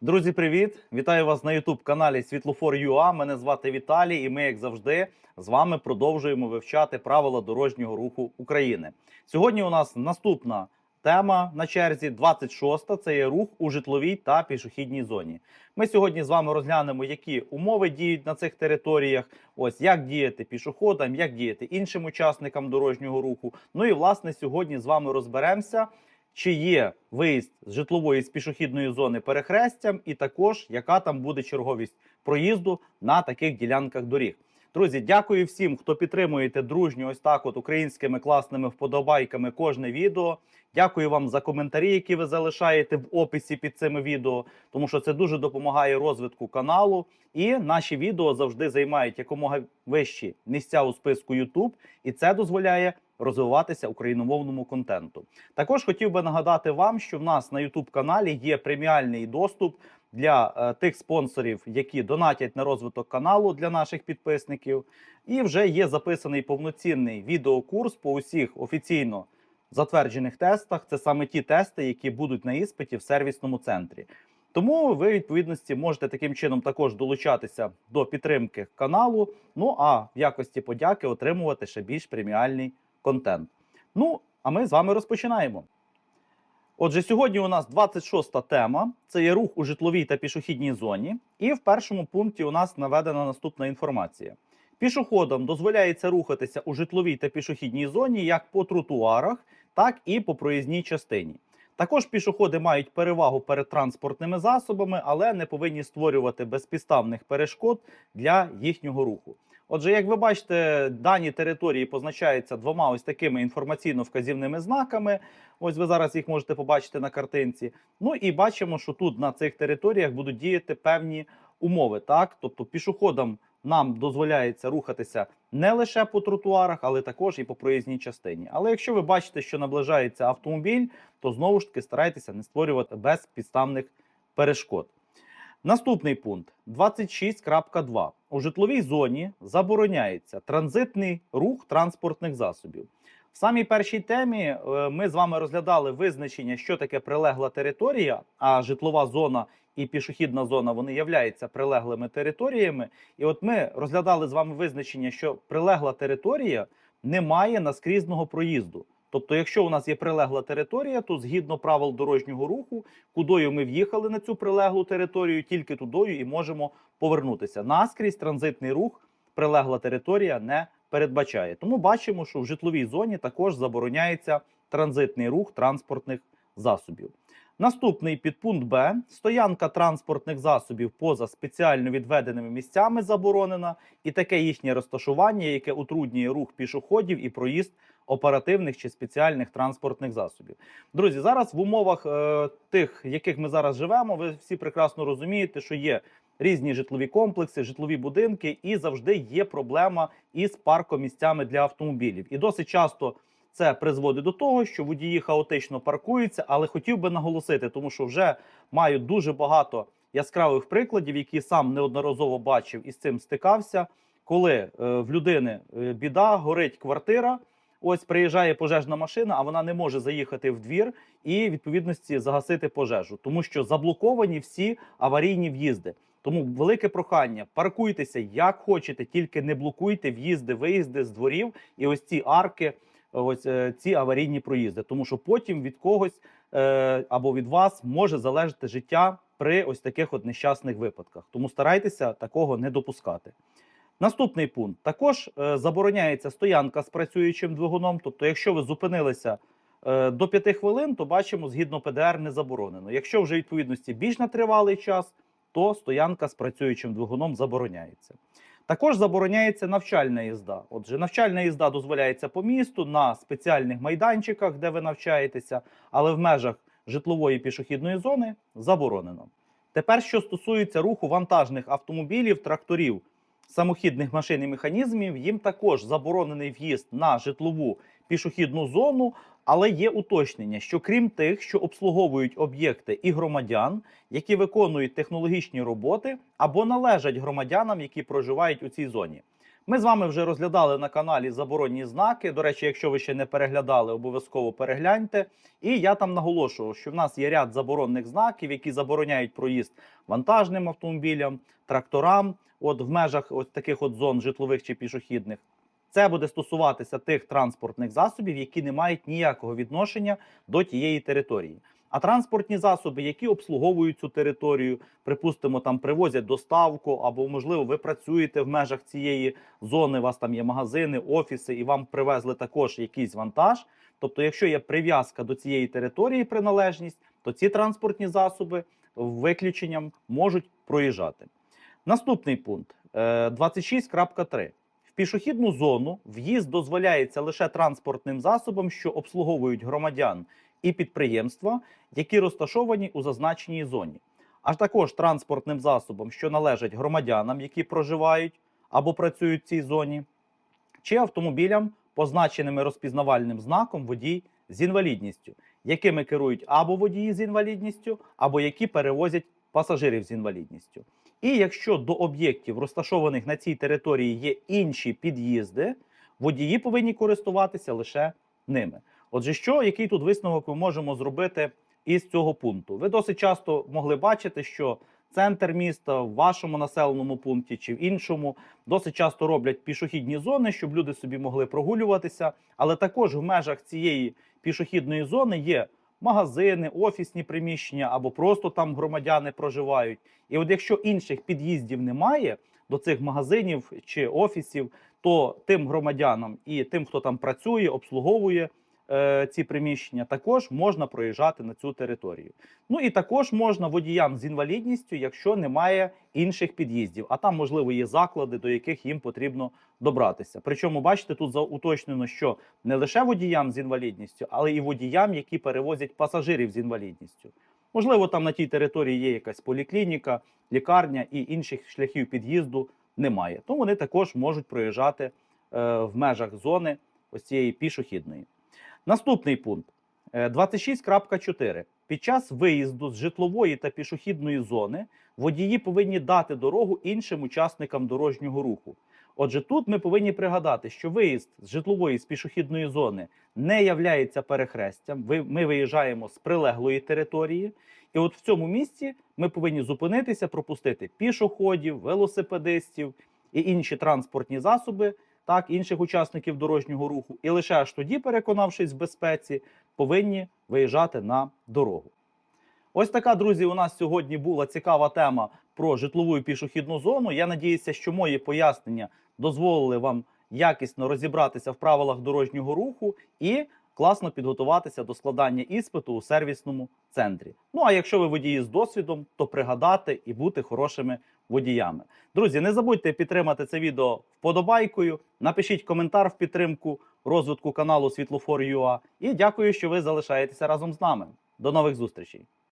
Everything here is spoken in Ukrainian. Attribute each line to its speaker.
Speaker 1: Друзі, привіт! Вітаю вас на youtube каналі Світлофор.ua. Мене звати Віталій, і ми, як завжди, з вами продовжуємо вивчати правила дорожнього руху України. Сьогодні у нас наступна тема на черзі 26 Це є рух у житловій та пішохідній зоні. Ми сьогодні з вами розглянемо, які умови діють на цих територіях. Ось як діяти пішоходам, як діяти іншим учасникам дорожнього руху. Ну і власне сьогодні з вами розберемося чи є виїзд з житлової з пішохідної зони перехрестям, і також яка там буде черговість проїзду на таких ділянках доріг. Друзі, дякую всім, хто підтримуєте дружньо ось так, от українськими класними вподобайками кожне відео. Дякую вам за коментарі, які ви залишаєте в описі під цими відео, тому що це дуже допомагає розвитку каналу. І наші відео завжди займають якомога вищі місця у списку YouTube, і це дозволяє розвиватися україномовному контенту. Також хотів би нагадати вам, що в нас на youtube каналі є преміальний доступ для е, тих спонсорів, які донатять на розвиток каналу для наших підписників. І вже є записаний повноцінний відеокурс по усіх офіційно затверджених тестах. Це саме ті тести, які будуть на іспиті в сервісному центрі. Тому ви відповідності можете таким чином також долучатися до підтримки каналу. Ну а в якості подяки отримувати ще більш преміальний контент. Ну, а ми з вами розпочинаємо. Отже, сьогодні у нас 26-та тема: це є рух у житловій та пішохідній зоні. І в першому пункті у нас наведена наступна інформація: пішоходам дозволяється рухатися у житловій та пішохідній зоні як по тротуарах, так і по проїзній частині. Також пішоходи мають перевагу перед транспортними засобами, але не повинні створювати безпідставних перешкод для їхнього руху. Отже, як ви бачите, дані території позначаються двома ось такими інформаційно-вказівними знаками. Ось ви зараз їх можете побачити на картинці. Ну і бачимо, що тут на цих територіях будуть діяти певні умови. Так, тобто пішоходам нам дозволяється рухатися не лише по тротуарах, але також і по проїзній частині. Але якщо ви бачите, що наближається автомобіль, то знову ж таки старайтеся не створювати безпідставних перешкод. Наступний пункт 26.2. У житловій зоні забороняється транзитний рух транспортних засобів. В самій першій темі е, ми з вами розглядали визначення, що таке прилегла територія, а житлова зона і пішохідна зона вони являються прилеглими територіями. І от ми розглядали з вами визначення, що прилегла територія не має наскрізного проїзду. Тобто, якщо у нас є прилегла територія, то згідно правил дорожнього руху, кудою ми в'їхали на цю прилеглу територію, тільки тудою і можемо повернутися. Наскрізь транзитний рух прилегла територія не передбачає. Тому бачимо, що в житловій зоні також забороняється транзитний рух транспортних засобів. Наступний підпункт Б: стоянка транспортних засобів поза спеціально відведеними місцями заборонена, і таке їхнє розташування, яке утруднює рух пішоходів і проїзд оперативних чи спеціальних транспортних засобів. Друзі, зараз в умовах е, тих, яких ми зараз живемо, ви всі прекрасно розумієте, що є різні житлові комплекси, житлові будинки, і завжди є проблема із паркомісцями для автомобілів. І досить часто це призводить до того, що водії хаотично паркуються, але хотів би наголосити, тому що вже маю дуже багато яскравих прикладів, які сам неодноразово бачив і з цим стикався. Коли е, в людини е, біда, горить квартира. Ось приїжджає пожежна машина, а вона не може заїхати в двір і відповідності загасити пожежу, тому що заблоковані всі аварійні в'їзди. Тому велике прохання: паркуйтеся як хочете, тільки не блокуйте в'їзди, виїзди з дворів і ось ці арки, ось е, ці аварійні проїзди. Тому що потім від когось е, або від вас може залежати життя при ось таких от нещасних випадках. Тому старайтеся такого не допускати. Наступний пункт також е, забороняється стоянка з працюючим двигуном. Тобто, якщо ви зупинилися до 5 хвилин, то бачимо, згідно ПДР не заборонено. Якщо вже відповідності більш на тривалий час, то стоянка з працюючим двигуном забороняється. Також забороняється навчальна їзда. Отже, навчальна їзда дозволяється по місту на спеціальних майданчиках, де ви навчаєтеся, але в межах житлової пішохідної зони заборонено. Тепер, що стосується руху вантажних автомобілів, тракторів самохідних машин і механізмів їм також заборонений в'їзд на житлову пішохідну зону, але є уточнення, що крім тих, що обслуговують об'єкти і громадян, які виконують технологічні роботи або належать громадянам, які проживають у цій зоні. Ми з вами вже розглядали на каналі заборонні знаки. До речі, якщо ви ще не переглядали, обов'язково перегляньте. І я там наголошував, що в нас є ряд заборонних знаків, які забороняють проїзд вантажним автомобілям, тракторам, от в межах от таких от зон житлових чи пішохідних. Це буде стосуватися тих транспортних засобів, які не мають ніякого відношення до тієї території. А транспортні засоби, які обслуговують цю територію, припустимо, там привозять доставку, або можливо, ви працюєте в межах цієї зони. У вас там є магазини, офіси, і вам привезли також якийсь вантаж. Тобто, якщо є прив'язка до цієї території приналежність, то ці транспортні засоби виключенням можуть проїжджати. Наступний пункт е, 26.3. Пішохідну зону в'їзд дозволяється лише транспортним засобам, що обслуговують громадян і підприємства, які розташовані у зазначеній зоні, а також транспортним засобам, що належать громадянам, які проживають або працюють в цій зоні, чи автомобілям, позначеними розпізнавальним знаком водій з інвалідністю, якими керують або водії з інвалідністю, або які перевозять пасажирів з інвалідністю. І якщо до об'єктів, розташованих на цій території, є інші під'їзди, водії повинні користуватися лише ними. Отже, що який тут висновок ми можемо зробити із цього пункту? Ви досить часто могли бачити, що центр міста в вашому населеному пункті чи в іншому досить часто роблять пішохідні зони, щоб люди собі могли прогулюватися. Але також в межах цієї пішохідної зони є магазини, офісні приміщення або просто там громадяни проживають. І от якщо інших під'їздів немає до цих магазинів чи офісів, то тим громадянам і тим, хто там працює, обслуговує е, ці приміщення, також можна проїжджати на цю територію. Ну і також можна водіям з інвалідністю, якщо немає інших під'їздів, а там, можливо, є заклади, до яких їм потрібно добратися. Причому, бачите, тут зауточнено, що не лише водіям з інвалідністю, але і водіям, які перевозять пасажирів з інвалідністю. Можливо, там на тій території є якась поліклініка, лікарня і інших шляхів під'їзду немає. То вони також можуть проїжджати е, в межах зони ось цієї пішохідної. Наступний пункт е, 26.4. Під час виїзду з житлової та пішохідної зони водії повинні дати дорогу іншим учасникам дорожнього руху. Отже, тут ми повинні пригадати, що виїзд з житлової з пішохідної зони не являється перехрестям. Ми виїжджаємо з прилеглої території, і от в цьому місці ми повинні зупинитися, пропустити пішоходів, велосипедистів і інші транспортні засоби, так інших учасників дорожнього руху, і лише аж тоді, переконавшись в безпеці, повинні виїжджати на дорогу. Ось така, друзі, у нас сьогодні була цікава тема про житлову і пішохідну зону. Я надіюся, що мої пояснення дозволили вам якісно розібратися в правилах дорожнього руху і класно підготуватися до складання іспиту у сервісному центрі. Ну а якщо ви водії з досвідом, то пригадати і бути хорошими водіями. Друзі, не забудьте підтримати це відео вподобайкою. Напишіть коментар в підтримку розвитку каналу Світлофор.ua. І дякую, що ви залишаєтеся разом з нами. До нових зустрічей!